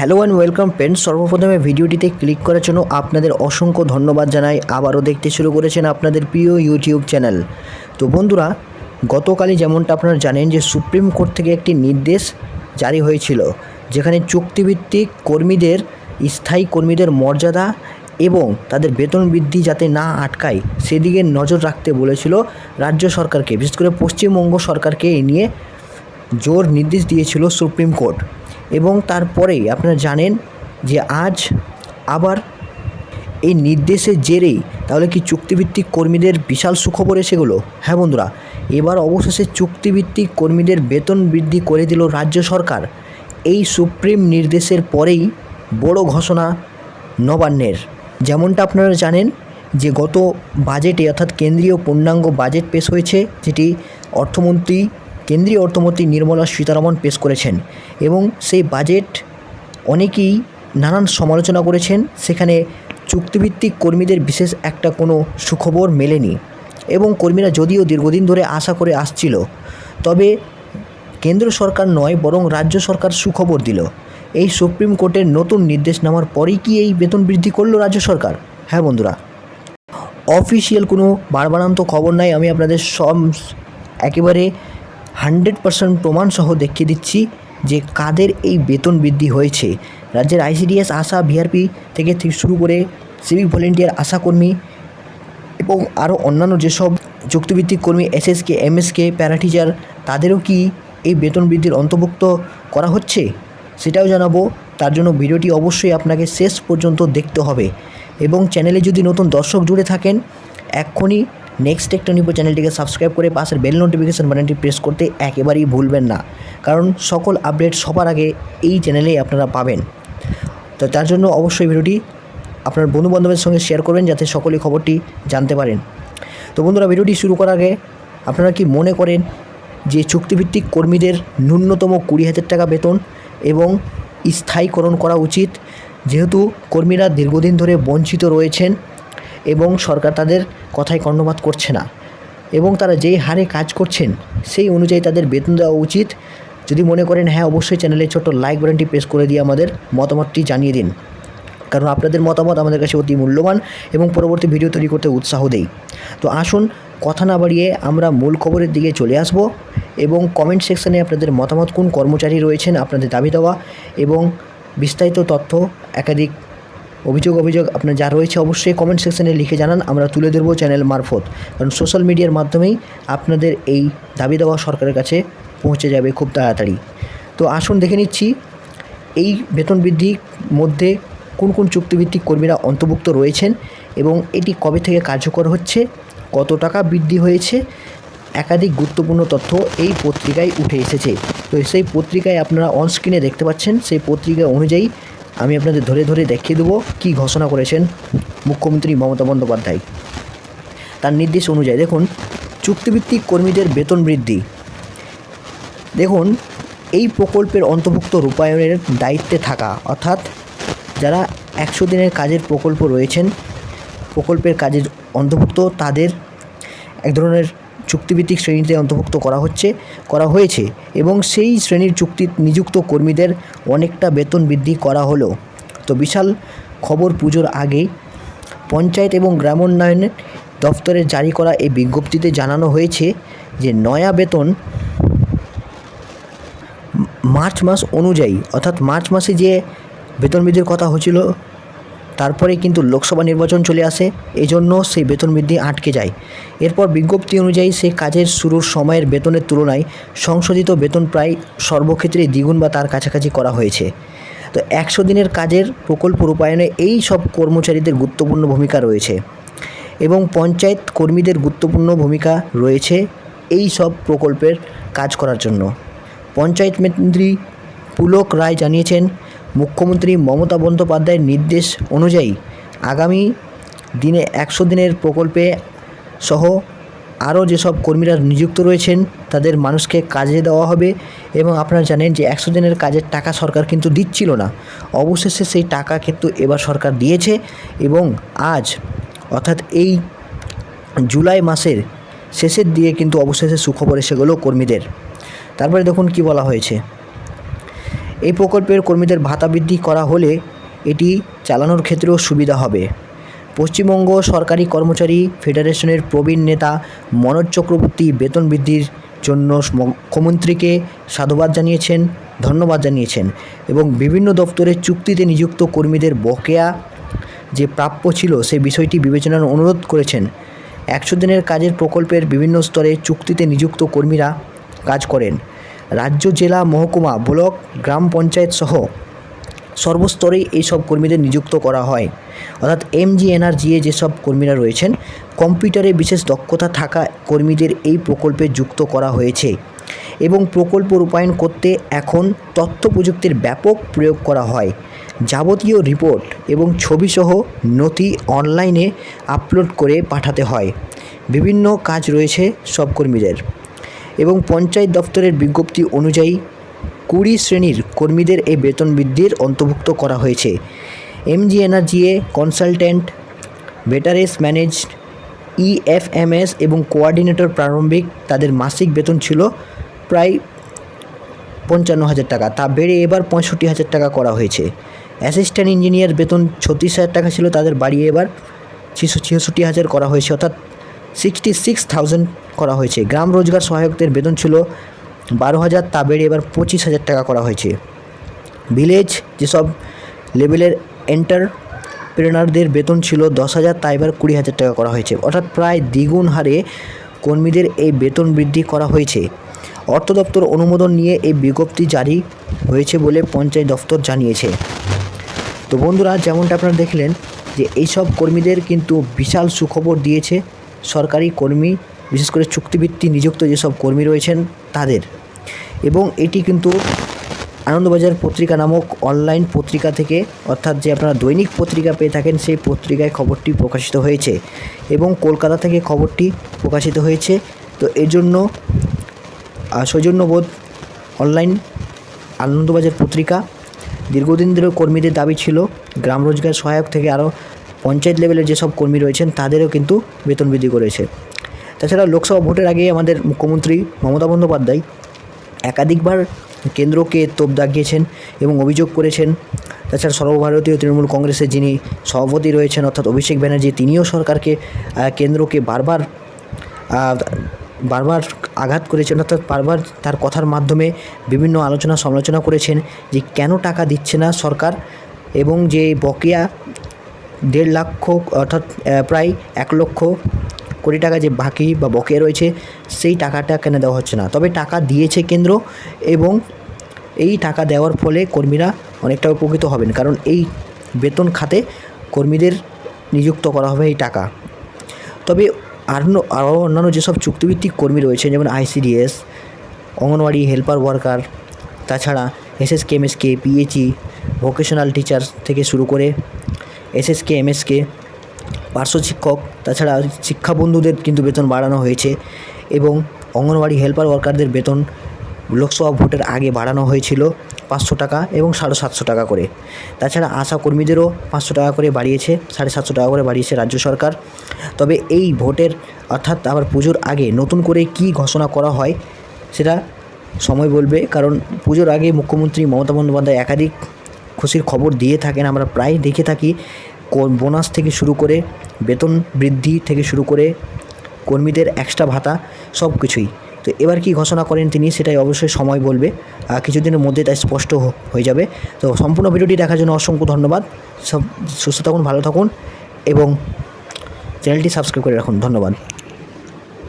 Hello and welcome friends সর্বপ্রথমে ভিডিওটিতে click করার জন্য আপনাদের অসংখ্য ধন্যবাদ জানাই। আবারও দেখতে শুরু করেছেন আপনাদের প্রিয় ইউটিউব চ্যানেল তো বন্ধুরা, গতকালই যেমনটা আপনারা জানেন যে সুপ্রিম কোর্ট থেকে একটি নির্দেশ জারি হয়েছিল, যেখানে চুক্তিভিত্তিক কর্মীদের, স্থায়ী কর্মীদের মর্যাদা এবং তাদের বেতন বৃদ্ধি যাতে না আটকায়, সেদিকে নজর রাখতে বলেছিল রাজ্য সরকারকে। বিশেষ করে পশ্চিমবঙ্গ সরকারকে এ নিয়ে জোর নির্দেশ দিয়েছিল সুপ্রিম কোর্ট এবং তারপরেই আপনারা জানেন যে আজ আবার এই নির্দেশের জেরেই তাহলে কি চুক্তিভিত্তিক কর্মীদের বিশাল সুখবর সেগুলো হ্যাঁ বন্ধুরা, এবার অবশেষে চুক্তিভিত্তিক কর্মীদের বেতন বৃদ্ধি করে দিল রাজ্য সরকার। এই সুপ্রিম নির্দেশের পরেই বড় ঘোষণা নবান্নের। যেমনটা আপনারা জানেন যে গত বাজেটে অর্থাৎ কেন্দ্রীয় পূর্ণাঙ্গ বাজেট পেশ হয়েছে, যেটি অর্থমন্ত্রী কেন্দ্রীয় অর্থমন্ত্রী নির্মলা সীতারামন পেশ করেছেন এবং সেই বাজেট অনেকেই নানান সমালোচনা করেছেন। সেখানে চুক্তিভিত্তিক কর্মীদের বিশেষ একটা কোনো সুখবর মেলেনি এবং কর্মীরা যদিও দীর্ঘদিন ধরে আশা করে আসছিল, তবে কেন্দ্র সরকার নয়, বরং রাজ্য সরকার সুখবর দিল। এই সুপ্রিম কোর্টের নতুন নির্দেশ নেওয়ার পরেই কি এই বেতন বৃদ্ধি করল রাজ্য সরকার? হ্যাঁ বন্ধুরা, অফিসিয়াল কোনো বারবারান্ত খবর নাই। আমি আপনাদের সব একেবারে হান্ড্রেড পার্সেন্ট প্রমাণসহ দেখিয়ে দিচ্ছি যে কাদের এই বেতন বৃদ্ধি হয়েছে। রাজ্যের আইসিডিএস, আশা, ভিআরপি থেকে শুরু করে সিভিক ভলেন্টিয়ার আশাকর্মী এবং আরও অন্যান্য যেসব চুক্তিভিত্তিক কর্মী, এসএসকে, এমএসকে, প্যারাটিচার, তাদেরও কি এই বেতন বৃদ্ধির অন্তর্ভুক্ত করা হচ্ছে? সেটাও জানাব। তার জন্য ভিডিওটি অবশ্যই আপনাকে শেষ পর্যন্ত দেখতে হবে। এবং চ্যানেলে যদি নতুন দর্শক জুড়ে থাকেন, এক্ষুনি নেক্সট একটা নিপো চ্যানেলটিকে সাবস্ক্রাইব করে পাশের বেল নোটিফিকেশন বাটনটি প্রেস করতে একেবারেই ভুলবেন না। কারণ সকল আপডেট সবার আগে এই চ্যানেলেই আপনারা পাবেন। তো তার জন্য অবশ্যই ভিডিওটি আপনার বন্ধুবান্ধবের সঙ্গে শেয়ার করবেন, যাতে সকলে খবরটি জানতে পারেন। তো বন্ধুরা, ভিডিওটি শুরু করার আগে আপনারা কি মনে করেন যে চুক্তিভিত্তিক কর্মীদের ন্যূনতম কুড়ি হাজার টাকা বেতন এবং স্থায়ীকরণ করা উচিত? যেহেতু কর্মীরা দীর্ঘদিন ধরে বঞ্চিত রয়েছেন এবং সরকার তাদের কথায় কর্ণপাত করছে না। এবং তারা যেই হারে কাজ করছেন, সেই অনুযায়ী তাদের বেতন দেওয়া উচিত। যদি মনে করেন হ্যাঁ অবশ্যই চ্যানেলে ছোট্ট লাইক বাটনটি প্রেস করে দিয়ে আমাদের মতামতটি জানিয়ে দিন। কারণ আপনাদের মতামত আমাদের কাছে অতি মূল্যবান এবং পরবর্তী ভিডিও তৈরি করতে উৎসাহ দেই। তো আসুন, কথা না বাড়িয়ে আমরা মূল খবরের দিকে চলে আসব এবং কমেন্ট সেকশানে আপনাদের মতামত, কোন কর্মচারী রয়েছেন আপনাদের দাবি দেওয়া এবং বিস্তারিত তথ্য, একাধিক অভিযোগ অভিযোগ আপনার যা রয়েছে অবশ্যই কমেন্ট সেকশনে লিখে জানান, আমরা তুলে ধরবো চ্যানেল মারফত। কারণ সোশ্যাল মিডিয়ার মাধ্যমেই আপনাদের এই দাবি দেওয়া সরকারের কাছে পৌঁছে যাবে খুব তাড়াতাড়ি। তো আসুন দেখে নিচ্ছি, এই বেতন বৃদ্ধির মধ্যে কোন কোন চুক্তিভিত্তিক কর্মীরা অন্তর্ভুক্ত রয়েছেন এবং এটি কবে থেকে কার্যকর হচ্ছে, কত টাকা বৃদ্ধি হয়েছে, একাধিক গুরুত্বপূর্ণ তথ্য এই পত্রিকায় উঠে এসেছে। তো সেই পত্রিকায় আপনারা অনস্ক্রিনে দেখতে পাচ্ছেন, সেই পত্রিকা অনুযায়ী আমি আপনাদের ধরে ধরে দেখিয়ে দেবো কী ঘোষণা করেছেন মুখ্যমন্ত্রী মমতা বন্দ্যোপাধ্যায়। তার নির্দেশ অনুযায়ী দেখুন, চুক্তিভিত্তিক কর্মীদের বেতন বৃদ্ধি। দেখুন, এই প্রকল্পের অন্তর্ভুক্ত রূপায়ণের দায়িত্বে থাকা, অর্থাৎ যারা একশো দিনের কাজের প্রকল্প রয়েছেন, প্রকল্পের কাজের অন্তর্ভুক্ত তাদের এক ধরনের চুক্তিভিত্তিক শ্রেণীতে অন্তর্ভুক্ত করা হচ্ছে, করা হয়েছে এবং সেই শ্রেণির চুক্তি নিযুক্ত কর্মীদের অনেকটা বেতন বৃদ্ধি করা হলো। তো বিশাল খবর পুজোর আগেই পঞ্চায়েত এবং গ্রামোন্নয়ন দপ্তরের জারি করা এই বিজ্ঞপ্তিতে জানানো হয়েছে যে নয়া বেতন মার্চ মাস অনুযায়ী, অর্থাৎ মার্চ মাসে যে বেতন বৃদ্ধির কথা হচ্ছিল তারপরে কিন্তু লোকসভা নির্বাচন চলে আসে এই জন্য সেই বেতন বৃদ্ধি আটকে যায়। এরপর বিজ্ঞপ্তি অনুযায়ী সেই কাজের শুরুর সময়ের বেতনের তুলনায় সংশোধিত বেতন প্রায় সর্বক্ষেত্রে দ্বিগুণ বা তার কাছাকাছি করা হয়েছে। তো একশো দিনের কাজের প্রকল্প রূপায়ণে এই সব কর্মচারীদের গুরুত্বপূর্ণ ভূমিকা রয়েছে এবং পঞ্চায়েত কর্মীদের গুরুত্বপূর্ণ ভূমিকা রয়েছে এই সব প্রকল্পের কাজ করার জন্য। পঞ্চায়েত মন্ত্রী পুলক রায় জানিয়েছেন মুখ্যমন্ত্রী মমতা বন্দ্যোপাধ্যায়ের নির্দেশ অনুযায়ী আগামী দিনে একশো দিনের প্রকল্পে সহ আরও যেসব কর্মীরা নিযুক্ত রয়েছেন, তাদের মানুষকে কাজে দেওয়া হবে এবং আপনারা জানেন যে একশো দিনের কাজের টাকা সরকার কিন্তু দিচ্ছিল না। অবশেষে সেই টাকা কিন্তু এবার সরকার দিয়েছে এবং আজ, অর্থাৎ এই জুলাই মাসের শেষের দিয়ে কিন্তু অবশেষে সুখবর এসে গেলো কর্মীদের। তারপরে দেখুন কি বলা হয়েছে। এই প্রকল্পের কর্মীদের ভাতা বৃদ্ধি করা হলে এটি চালানোর ক্ষেত্রেও সুবিধা হবে। পশ্চিমবঙ্গ সরকারি কর্মচারী ফেডারেশনের প্রবীণ নেতা মনোজ চক্রবর্তী বেতন বৃদ্ধির জন্য মুখ্যমন্ত্রীকে সাধুবাদ জানিয়েছেন, ধন্যবাদ জানিয়েছেন এবং বিভিন্ন দপ্তরে চুক্তিতে নিযুক্ত কর্মীদের বকেয়া যে প্রাপ্য ছিল সেই বিষয়টি বিবেচনার অনুরোধ করেছেন। একশো দিনের কাজের প্রকল্পের বিভিন্ন স্তরে চুক্তিতে নিযুক্ত কর্মীরা কাজ করেন। রাজ্য, জেলা, মহকুমা, ব্লক, গ্রাম পঞ্চায়েত সহ সর্বস্তরেই এইসব কর্মীদের নিযুক্ত করা হয়। অর্থাৎ এমজিএনআরজিএ যেসব কর্মীরা রয়েছেন, কম্পিউটারে বিশেষ দক্ষতা থাকা কর্মীদের এই প্রকল্পে যুক্ত করা হয়েছে এবং প্রকল্প রূপায়ণ করতে এখন তথ্য প্রযুক্তির ব্যাপক প্রয়োগ করা হয়। যাবতীয় রিপোর্ট এবং ছবিসহ নথি অনলাইনে আপলোড করে পাঠাতে হয়। বিভিন্ন কাজ রয়েছে সব কর্মীদের। এবং পঞ্চায়েত দপ্তরের বিজ্ঞপ্তি অনুযায়ী কুড়ি শ্রেণির কর্মীদের এই বেতন বৃদ্ধির অন্তর্ভুক্ত করা হয়েছে। এমজিএনআরজিএ কনসালট্যান্ট বেটারেস ম্যানেজড ইএফএমএস এবং কোয়ার্ডিনেটর প্রারম্ভিক তাদের মাসিক বেতন ছিল প্রায় পঞ্চান্ন হাজার টাকা। তা বেড়ে এবার পঁয়ষট্টি হাজার টাকা করা হয়েছে। অ্যাসিস্ট্যান্ট ইঞ্জিনিয়ার বেতন ছত্রিশ হাজার টাকা ছিল, তাদের বাড়িয়ে এবার ছিশো ছেষট্টি হাজার করা হয়েছে। অর্থাৎ সিক্সটি সিক্স থাউজেন্ড করা হয়েছে। গ্রাম রোজগার সহায়কদের বেতন ছিল বারো হাজার, তা বেড়ে এবার পঁচিশ হাজার টাকা করা হয়েছে। ভিলেজ যেসব লেভেলের এন্টারপ্রেনারদের বেতন ছিল দশ হাজার, তা এবার কুড়ি হাজার টাকা করা হয়েছে। অর্থাৎ প্রায় দ্বিগুণ হারে কর্মীদের এই বেতন বৃদ্ধি করা হয়েছে। অর্থ দপ্তর অনুমোদন নিয়ে এই বিজ্ঞপ্তি জারি হয়েছে বলে পঞ্চায়েত দপ্তর জানিয়েছে। তো বন্ধুরা, যেমনটা আপনারা দেখলেন যে এইসব কর্মীদের কিন্তু বিশাল সুখবর দিয়েছে সরকারি কর্মী, বিশেষ করে চুক্তিভিত্তি নিযুক্ত যেসব কর্মী রয়েছেন তাদের। এবং এটি কিন্তু আনন্দবাজার পত্রিকা নামক অনলাইন পত্রিকা থেকে, অর্থাৎ যে আপনারা দৈনিক পত্রিকা পেয়ে থাকেন, সেই পত্রিকায় খবরটি প্রকাশিত হয়েছে। এবং কলকাতা থেকে খবরটি প্রকাশিত হয়েছে। তো এর জন্য সৌজন্যবোধ অনলাইন আনন্দবাজার পত্রিকা দীর্ঘদিন ধরে কর্মীদের দাবি ছিল, গ্রাম রোজগার সহায়ক থেকে আরও পঞ্চায়েত লেভেলের যেসব কর্মী রয়েছেন, তাদেরও কিন্তু বেতন বৃদ্ধি করেছে। তাছাড়া লোকসভা ভোটের আগে আমাদের মুখ্যমন্ত্রী মমতা বন্দ্যোপাধ্যায় একাধিকবার কেন্দ্রকে তোপ দাগিয়েছেন এবং অভিযোগ করেছেন। তাছাড়া সর্বভারতীয় তৃণমূল কংগ্রেসের যিনি সভাপতি রয়েছেন, অর্থাৎ অভিষেক ব্যানার্জি, তিনিও সরকারকে কেন্দ্রকে বারবার বারবার আঘাত করেছেন, অর্থাৎ বারবার তার কথার মাধ্যমে বিভিন্ন আলোচনা সমালোচনা করেছেন যে কেন টাকা দিচ্ছে না সরকার এবং যে বকেয়া দেড় লক্ষ অর্থাৎ প্রায় এক লক্ষ কোটি টাকা যে বাকি বা বকেয়া রয়েছে, সেই টাকাটা কেন দেওয়া হচ্ছে না? তবে টাকা দিয়েছে কেন্দ্র এবং এই টাকা দেওয়ার ফলে কর্মীরা অনেকটা উপকৃত হবেন, কারণ এই বেতন খাতে কর্মীদের নিযুক্ত করা হবে এই টাকা। তবে আরও আরও অন্যান্য যেসব চুক্তিভিত্তিক কর্মী রয়েছে, যেমন আইসিডিএস অঙ্গনওয়াড়ি হেল্পার ওয়ার্কার, তাছাড়া SSK MSK PHE vocational teacher থেকে শুরু করে এসএসকে, এমএসকে, পার্শ্ব শিক্ষক, তাছাড়া শিক্ষা বন্ধুদের কিন্তু বেতন বাড়ানো হয়েছে এবং অঙ্গনওয়াড়ি হেল্পার ওয়ার্কারদের বেতন লোকসভা ভোটের আগে বাড়ানো হয়েছিল পাঁচশো টাকা এবং সাড়ে সাতশো টাকা করে। তাছাড়া আশা কর্মীদেরও পাঁচশো টাকা করে বাড়িয়েছে, সাড়ে সাতশো টাকা করে বাড়িয়েছে রাজ্য সরকার। তবে এই ভোটের, অর্থাৎ আবার পুজোর আগে নতুন করে কি ঘোষণা করা হয়, সেটা সময় বলবে। কারণ পুজোর আগে মুখ্যমন্ত্রী মমতা বন্দ্যোপাধ্যায় একাধিক খুশির খবর দিয়ে থাকেন, আমরা প্রায় দেখে থাকি বোনাস থেকে শুরু করে বেতন বৃদ্ধি থেকে শুরু করে কর্মীদের এক্সট্রা ভাতা, সব কিছুই। তো এবার কি ঘোষণা করেন তিনি, সেটাই অবশ্যই সময় বলবে। কিছুদিনের মধ্যে তাই স্পষ্ট হয়ে যাবে। তো সম্পূর্ণ ভিডিওটি দেখার জন্য অসংখ্য ধন্যবাদ। সব, সুস্থ থাকুন, ভালো থাকুন এবং চ্যানেলটি সাবস্ক্রাইব করে রাখুন। ধন্যবাদ।